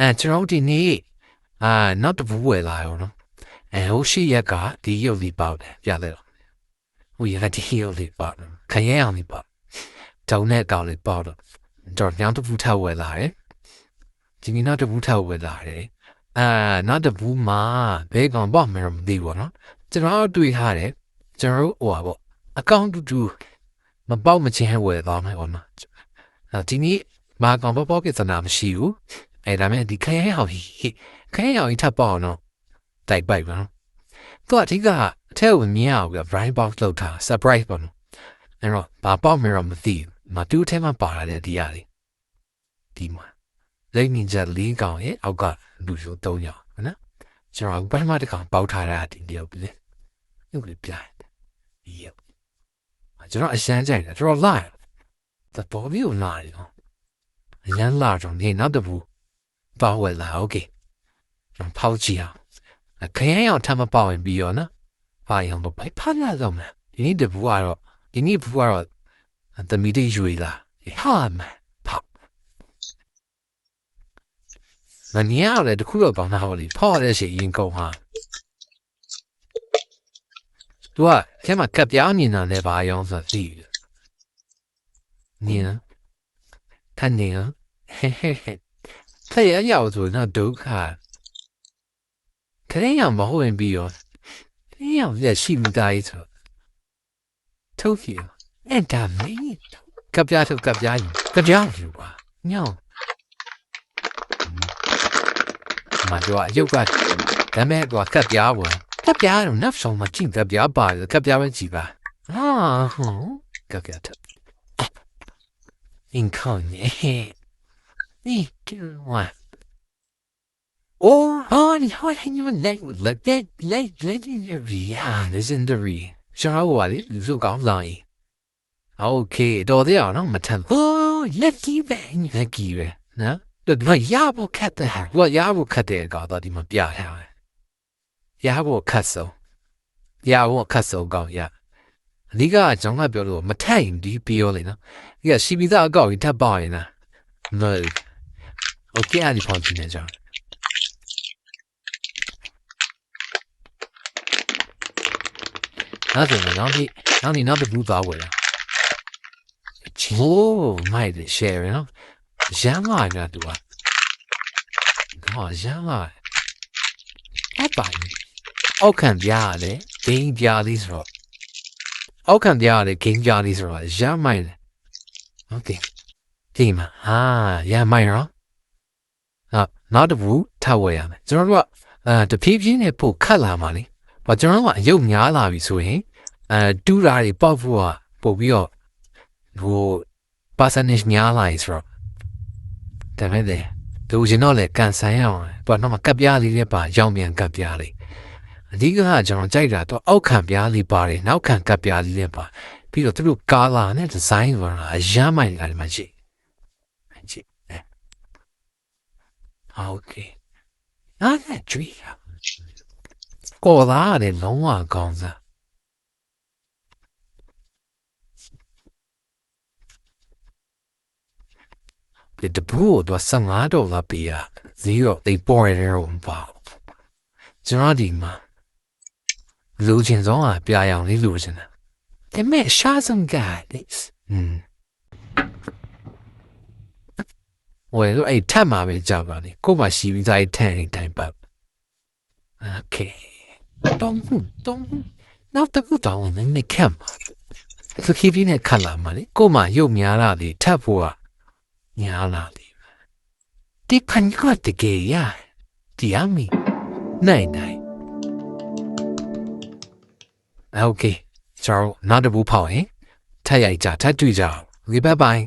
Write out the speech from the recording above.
အဲကျွန်တော်တို့ဒီနေ့အာနောက်တစ်ဘူးဝယ်လာရောနော်အဲဟိုရှိရက်ကဒီရုပ်လေးပေါက်တယ်ပြတယ်တော့ဟိုရက်ကဒီရုပ်လေးပေါက်တယ်ခရဲအောင်လေးပေါက်တောင်းတဲ့ကောင်လေးပေါက်တော့တော့ညောင်တစ်ဘူးထပ်ဝယ်လာတယ်ဒီနေ့နောက်တစ်ဘူးထပ်ဝယ်လာတယ်အာနောက်တစ်ဘူးမှာဘဲကောင်ပေါက်မယ်တော့မသိဘူးနော်ကျွန်တော်တို့တွေ့ထားတယ်ကျွန်တော်တို့ဟိုပါပေါ့အကောင့်တူတူမပေါက်မချင်းဝယ်သွားမယ်ပေါ့နော်အဲဒီနေ့မာကောင်ပေါက်ပေါက်ကစနာမရှိဘူး အဲ့ဒါမဲ့ဒီခရဲဟောင်ကြီးခရဲဟောင်ကြီးထပ်ပေါ့နော်တိုက်ပိုက်ပါနော်သူကအထက်ကအထက်ကိုမြင်အောင်က blind box လောက်ထား surprise ပေါ့နော်အဲ့တော့ဘာပေါ့မရောမသိဘူးမတူးထဲမှာပါလာတဲ့ဒီရလေးဒီမှာလိမ့်မြင့်ချက်လေးကောင်ရဲ့အောက်ကလူရိုး၃ယောက်နော်ကျွန်တော်ပထမတစ်ကောင်ပေါက်ထားတာဒီတယောက်ပြီလေညို့လေးပြတယ်ဒီယောက်ကျွန်တော်အရှမ်းကြိုက်တယ်ကျွန်တော်လာတယ်သဘောပြီးကိုလာတယ်နော်အရန်လာတော့နေနောက်တစ်ဘူး 包回来，OK，让抛弃啊，那肯定要他们包完毕业呢，发现不白怕那种呢，你得不玩了，你不玩了，等没得追了，好嘛，跑。那你要来的苦了帮他好哩，跑的是应够哈。对啊，起码隔表你呢来把样子地，你呢？看你啊，嘿嘿嘿。 ဖက်ရရောက်ဆိုတော့ဒုက္ခခရင်ရမဟုတ်ရင်ပြီးရောခရင်ရပြရှိမသားကြီးဆိုထုတ်ပြအဲ့ဒါမင်းကပြားထုတ်ကပြားကြီးကပြားလူပါညောင်းမတော်ရုပ်ကဒါမဲ့ကကပြားဝင်ကပြားတော့နောက်ဆုံးမှကြည့်ကပြားပါကပြားပဲကြည့်ပါဟာဟုတ်ကပြားထုတ် incarnate three, two, one. Oh, oh, no, I never like like that, like legendary. Yeah, legendary. ကျွန်တော်ကပါလေလူစုကောင်းဆောင်ကြီး။ Okay တော်သေးအောင်နော်မထမ်း။ Oh, lucky bang lucky ပဲနော်။တော်တော်ရဖို့ခက်တယ်ဟာ။ဘာရဖို့ခက်တယ်ကောတော့ဒီမှာပြထားတယ်။ရဖို့ခက်ဆုံး။ရဖို့ခက်ဆုံးကောင်းရ။အဓိကကျွန်တော်ကပြောလို့မထက်ရင်ဒီပြောလေနော်။ဒီကစီပီသားအကောက်ကြီးထပ်ပါရင်လား။ Okay, ali Fontenezja. Nothing, nothing, nothing, not the blue bar with her. Oh, mate, the sharing of. Jamais, not do I. God, jamais. That by me. အောက်ခံပြရတယ်ဂိမ်းပြသည်ဆိုတော့အောက်ခံပြရတယ်ဂိမ်းပြသည်ဆိုတော့ရမ်းမိုင်တယ်ဟုတ်တယ်ဒီမှာဟာရမ်းမိုင်ရော နောက်တစ်ဘူးထပ်ဝယ်ရမယ်ကျွန်တော်တို့ကအဲတဖြည်းဖြည်းနဲ့ပို့ခတ်လာမှာလေဘာကျွန်တော်တို့ကရုပ်များလာပြီဆိုရင်အဲတူးတာတွေပေါက်ဖို့ကပို့ပြီးတော့ဟို percentage များလာပြီဆိုတော့ဒါမဲ့လေသူကျွန်တော်လည်းကန်ဆန်ရအောင်ဘာတော့မှကပ်ပြားလေးလည်းပါရောင်မြန်ကပ်ပြားလေးအဓိကကကျွန်တော်ကြိုက်တာတော့အောက်ခံပြားလေးပါတယ်နောက်ခံကပ်ပြားလေးလည်းပါပြီးတော့သူတို့ကာလာနဲ့ဒီဇိုင်းကအရမ်းမိုင်လာတယ်မှရှိကြည့် Okay. အားနဲ့ကြွေးတာကိုသားရတယ်လုံးဝကောင်းစားဒီတပူတော့15ဒေါ်လာပေးရ0သိပေါ်ရတဲ့ဘပါကျွန်တော်ဒီမှာလူချင်းဆုံးအပြာရောင်လေးလူချင်းတယ်မဲ့ရှားစုံကလေးอืม ဝယ်လို့အဲ့ထက်မှာပဲကြောက်ပါလေကို့မှာရှိပြီးသားအဲ့ထက်အဲ့တိုင်းပတ်โอเคတုံးတုံးနောက်တစ်ခုတောင်းနေနေခံမှာစခိပြီးနဲ့ခတ်လာမှာလေကို့မှာရုပ်များလာလေထပ်ဖို့ကများလာလေဒီဖန်ကတကယ်ရဒီအမီနိုင်နိုင်โอเคကျွန်တော်နောက်တစ်ဘူးဖောက်ရင်ထပ်ရိုက်ကြထပ်တွေ့ကြအောင် Okay bye bye